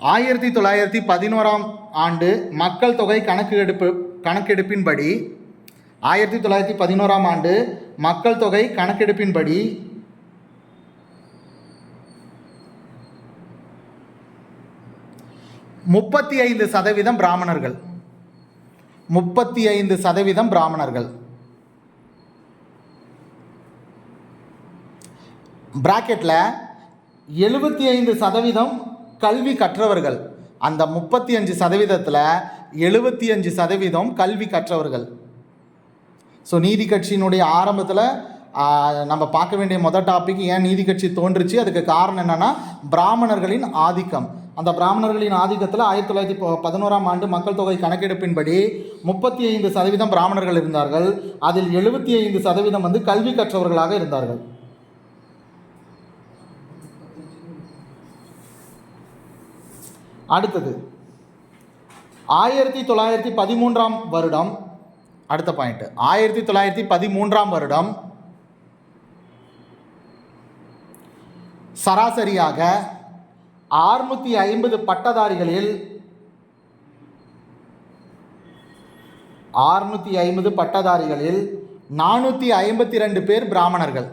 ஆயிரத்தி தொள்ளாயிரத்தி பதினோராம் ஆண்டு மக்கள் தொகை கணக்கெடுப்பு கணக்கெடுப்பின்படி ஆயிரத்தி தொள்ளாயிரத்தி பதினோராம் ஆண்டு மக்கள் தொகை கணக்கெடுப்பின்படி முப்பத்தி ஐந்து சதவீதம் பிராமணர்கள். முப்பத்தி ஐந்து சதவீதம் பிராமணர்கள். பிராக்கெட்டில் எழுபத்தி ஐந்து சதவீதம் கல்வி கற்றவர்கள். அந்த முப்பத்தி அஞ்சு சதவீதத்தில் எழுபத்தி அஞ்சு சதவீதம் கல்வி கற்றவர்கள். ஸோ நீதி கட்சியினுடைய ஆரம்பத்தில் நம்ம பார்க்க வேண்டிய மொதல் டாபிக் ஏன் நீதி கட்சி தோன்றுச்சு? அதுக்கு காரணம் என்னென்னா பிராமணர்களின் ஆதிக்கம். அந்த பிராமணர்களின் ஆதிக்கத்தில் ஆயிரத்தி தொள்ளாயிரத்தி பதினோராம் ஆண்டு மக்கள் தொகை கணக்கெடுப்பின்படி முப்பத்தி ஐந்து சதவீதம் பிராமணர்கள் இருந்தார்கள். அதில் எழுபத்தி ஐந்து சதவீதம் வந்து கல்வி கற்றவர்களாக இருந்தார்கள். அடுத்தது. ஆயிரத்தி தொள்ளாயிரத்தி பதிமூன்றாம் வருடம் அடுத்த பாயிண்ட் ஆயிரத்தி தொள்ளாயிரத்தி பதிமூன்றாம் வருடம் சராசரியாக அறுநூற்றி ஐம்பது பட்டதாரிகளில் ஆறுநூற்றி ஐம்பது பட்டதாரிகளில் நானூற்றி ஐம்பத்தி ரெண்டு பேர் பிராமணர்கள்.